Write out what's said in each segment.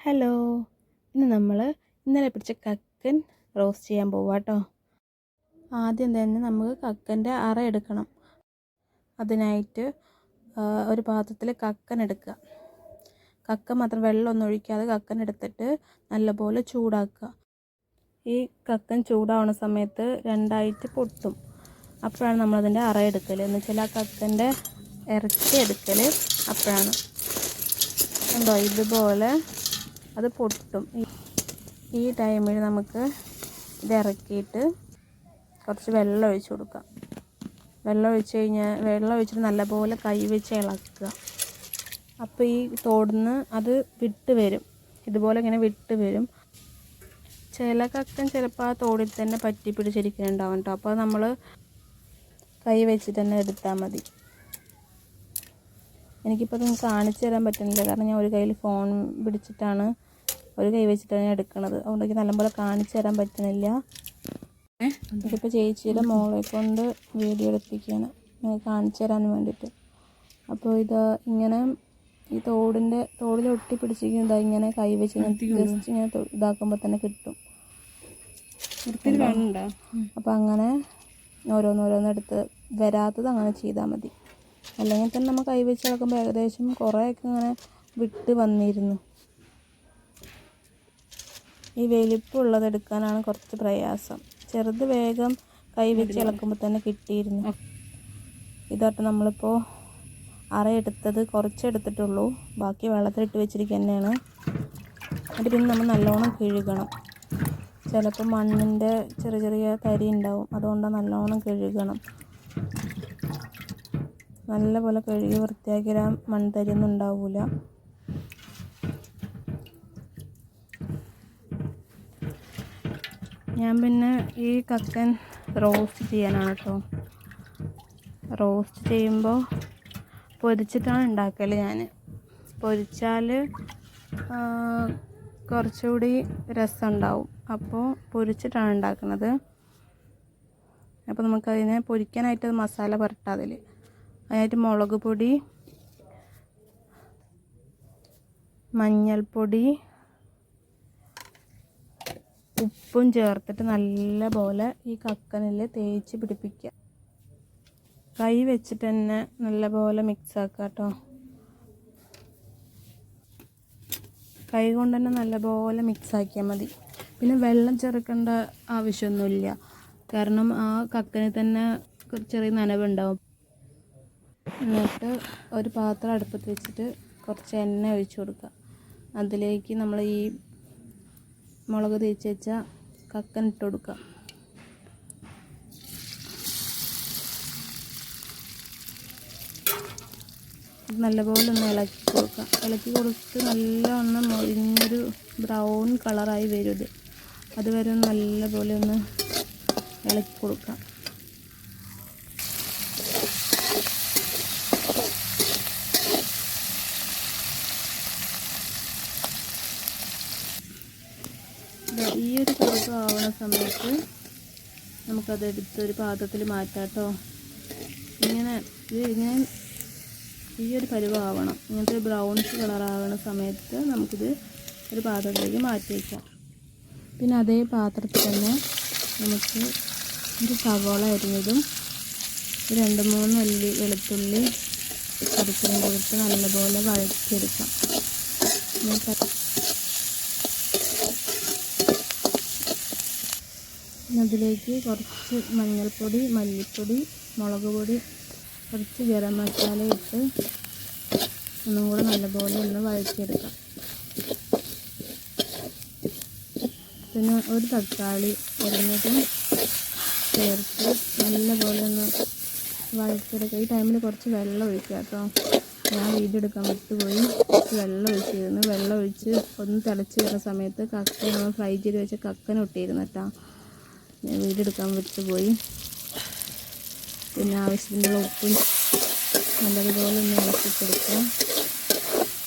Hello. ഇന്ന് നമ്മൾ ഇന്നലെ പിടിച്ച കക്കൻ റോസ്റ്റ് ചെയ്യാൻ പോവാം കേട്ടോ ആദ്യം തന്നെ നമുക്ക് കക്കന്റെ അറ എടുക്കണം. അതിനായിട്ട് ഒരു പാത്രത്തിൽ കക്കൻ എടുക്കുക. കക്ക മാത്രം വെള്ളമൊന്നും ഒഴിക്കാതെ കക്കൻ എടുത്തിട്ട് നല്ലപോലെ ചൂടാക്കുക. ഈ കക്കൻ ചൂടാവുന്ന സമയത്ത് രണ്ടായിട്ട് പൊട്ടും. അപ്പോഴാണ് നമ്മളതിന്റെ അറ എടുക്കൽ എന്ന് വെച്ചാൽ ആ കക്കന്റെ ഇറച്ചി എടുക്കൽ അപ്പോഴാണ്. ഉണ്ടോ ഇതുപോലെ അത് പൊട്ടും. ഈ- ടൈമിൽ നമുക്ക് ഇത് ഇറക്കിയിട്ട് കുറച്ച് വെള്ളം ഒഴിച്ച് കൊടുക്കാം. വെള്ളം ഒഴിച്ച് കഴിഞ്ഞാൽ വെള്ളം ഒഴിച്ചിട്ട് നല്ലപോലെ കൈ വെച്ച് ഇളക്കുക. അപ്പോൾ ഈ തോടുന്ന് അത് വിട്ട് വരും. ഇതുപോലെ ഇങ്ങനെ വിട്ട് വരും. ചില കക്കൻ ചിലപ്പോൾ ആ തോടിൽ തന്നെ പറ്റി പിടിച്ചിരിക്കുന്നുണ്ടാവും കേട്ടോ അപ്പോൾ നമ്മൾ കൈ വെച്ച് തന്നെ എടുത്താൽ മതി. എനിക്കിപ്പോൾ അതൊന്നും കാണിച്ചു തരാൻ പറ്റുന്നില്ല. കാരണം ഞാൻ ഒരു കയ്യിൽ ഫോൺ പിടിച്ചിട്ടാണ് ഒരു കൈ വെച്ചിട്ടാണ് ഞാൻ എടുക്കുന്നത് അതുകൊണ്ട് എനിക്ക് നല്ലപോലെ കാണിച്ചു തരാൻ പറ്റുന്നില്ല. ഇതിപ്പോൾ ചേച്ചിയുടെ മോളെ കൊണ്ട് വീഡിയോ എടുപ്പിക്കുകയാണ് നിങ്ങൾക്ക് കാണിച്ചു തരാൻ വേണ്ടിയിട്ട്. അപ്പോൾ ഇത് ഇങ്ങനെ ഈ തോടിന്റെ തോടിൽ ഒട്ടി പിടിച്ചിരിക്കുന്നത് ഇങ്ങനെ കൈ വെച്ച് ഇങ്ങനെ ജസ്റ്റ് ഇങ്ങനെ ഇതാക്കുമ്പോൾ തന്നെ കിട്ടും. അപ്പോൾ അങ്ങനെ ഓരോന്നോരോന്നെടുത്ത് വരാത്തത് അങ്ങനെ ചെയ്താൽ മതി. അല്ലെങ്കിൽ തന്നെ നമ്മൾ കൈവച്ച് കിടക്കുമ്പോൾ ഏകദേശം കുറേയൊക്കെ ഇങ്ങനെ വിട്ട് വന്നിരുന്നു. ഈ വലിപ്പമുള്ളത് എടുക്കാനാണ് കുറച്ച് പ്രയാസം. ചെറുത് വേഗം കൈവച്ച് ഇളക്കുമ്പോൾ തന്നെ കിട്ടിയിരുന്നു. ഇതോട്ട് നമ്മളിപ്പോൾ അറയെടുത്തത് കുറച്ച് എടുത്തിട്ടുള്ളൂ. ബാക്കി വെള്ളത്തിലിട്ട് വെച്ചിരിക്കുക തന്നെയാണ്. എന്നിട്ട് പിന്നെ നമ്മൾ നല്ലോണം കഴുകണം. ചിലപ്പോൾ മണ്ണിന്റെ ചെറിയ ചെറിയ തരി ഉണ്ടാവും. അതുകൊണ്ട് നല്ലോണം കഴുകണം. നല്ലപോലെ കഴുകി വൃത്തിയാക്കിയാൽ മൺതരിയൊന്നും ഉണ്ടാവില്ല ഞാൻ പിന്നെ ഈ കക്കൻ റോസ്റ്റ് ചെയ്യാനാണ് കേട്ടോ റോസ്റ്റ് ചെയ്യുമ്പോൾ പൊരിച്ചിട്ടാണ് ഉണ്ടാക്കൽ ഞാൻ പൊരിച്ചാൽ കുറച്ചുകൂടി രസമുണ്ടാവും അപ്പോൾ പൊരിച്ചിട്ടാണ് ഉണ്ടാക്കുന്നത് അപ്പോൾ നമുക്കതിനെ പൊരിക്കാനായിട്ട് മസാല പുരട്ടാം അതിൽ അതിനായിട്ട് മുളക് പൊടി മഞ്ഞൾപ്പൊടി ഉപ്പും ചേർത്തിട്ട് നല്ല പോലെ ഈ കക്കനിൽ തേച്ച് പിടിപ്പിക്കുക. കൈ വെച്ചിട്ട് തന്നെ നല്ല പോലെ മിക്സ് ആക്കുക കേട്ടോ. കൈ കൊണ്ട് തന്നെ നല്ലപോലെ മിക്സ് ആക്കിയാൽ മതി. പിന്നെ വെള്ളം ചേർക്കേണ്ട ആവശ്യമൊന്നുമില്ല. കാരണം ആ കക്കന് തന്നെ ചെറിയ നനവുണ്ടാവും. എന്നിട്ട് ഒരു പാത്രം അടുപ്പത്ത് വെച്ചിട്ട് കുറച്ച് എണ്ണ ഒഴിച്ചു കൊടുക്കുക. അതിലേക്ക് നമ്മൾ ഈ മുളക് തേച്ച് വെച്ച കക്കൻ ഇട്ട് കൊടുക്കുക. നല്ലപോലെ ഒന്ന് ഇളക്കി കൊടുക്കുക. ഇളക്കി കൊടുത്ത് നല്ലവണ്ണം മൊരിഞ്ഞൊരു ബ്രൗൺ കളറായി വരും ഇത്. അതുവരെ നല്ലപോലെ ഒന്ന് ഇളക്കി കൊടുക്കാം ഈ ഒരു കറുപ്പ് ആവണ സമയത്ത് നമുക്കത് എടുത്തൊരു പാത്രത്തിൽ മാറ്റാം കേട്ടോ. ഇങ്ങനെ ഇത് ഇങ്ങനെ ഈ ഒരു പരുവാവണം. ഇങ്ങനത്തെ ഒരു ബ്രൗൺസ് കളറാവണ സമയത്ത് നമുക്കിത് ഒരു പാത്രത്തിലേക്ക് മാറ്റി വയ്ക്കാം പിന്നെ അതേ പാത്രത്തിൽ തന്നെ നമുക്ക് ഒരു സവോള അരിഞ്ഞതും രണ്ട് മൂന്ന് അല്ലി വെളുത്തുള്ളി കറിച്ചിലും കൊടുത്ത് നല്ലപോലെ വഴറ്റിയെടുക്കാം. ഞാൻ അതിലേക്ക് കുറച്ച് മഞ്ഞൾപ്പൊടി മല്ലിപ്പൊടി മുളക് പൊടി കുറച്ച് ഗരം മസാല ഇട്ട് ഒന്നും കൂടെ നല്ലപോലെ ഒന്ന് വഴറ്റിയെടുക്കാം. പിന്നെ ഒരു തക്കാളി അരിഞ്ഞതും ചേർത്ത് നല്ലപോലെ ഒന്ന് വഴറ്റിയെടുക്കുക ഈ ടൈമിൽ കുറച്ച് വെള്ളം ഒഴിക്കുക കേട്ടോ. ഞാൻ വീട് എടുക്കാൻ വിട്ടുപോയി. വെള്ളം ഒഴിച്ചിരുന്നു. വെള്ളം ഒഴിച്ച് ഒന്ന് തിളച്ച് വരുന്ന സമയത്ത് കക്ക ഫ്രൈ ചെയ്ത് വെച്ച കക്കന ഒട്ടിയിരുന്നു കേട്ടോ. ഞാൻ വിട്ടു പോയി. പിന്നെ ആവശ്യത്തിനുള്ള ഉപ്പും നല്ലതുപോലെ ഒന്ന് ഇളക്കി കൊടുക്കുക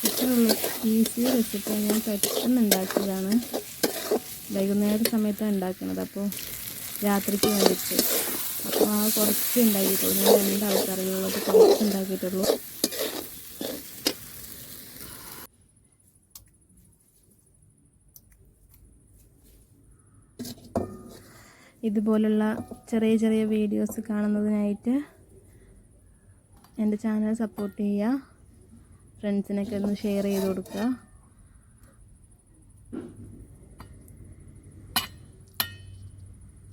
ഇത്രേ ഉള്ളൂ. ഈസി റെസിപ്പി ഞാൻ പെട്ടെന്ന് ഉണ്ടാക്കിയതാണ്. വൈകുന്നേര സമയത്താണ് ഉണ്ടാക്കുന്നത്. അപ്പോൾ രാത്രിക്ക് വേണ്ടിയിട്ട്. അപ്പോൾ ആ കുറച്ച് ഉണ്ടാക്കിയിട്ടുള്ളൂ. ഞാൻ രണ്ട് ആൾക്കാരുള്ളത് കുറച്ച് ഉണ്ടാക്കിയിട്ടുള്ളൂ. ഇതുപോലുള്ള ചെറിയ ചെറിയ വീഡിയോസ് കാണുന്നതിനായിട്ട് എന്റെ ചാനൽ സപ്പോർട്ട് ചെയ്യുക. ഫ്രണ്ട്സിനൊക്കെ ഒന്ന് ഷെയർ ചെയ്ത് കൊടുക്കുക.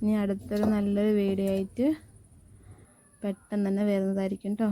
ഇനി അടുത്തൊരു നല്ലൊരു വീഡിയോ ആയിട്ട് പെട്ടെന്ന് തന്നെ വരുന്നതായിരിക്കും കേട്ടോ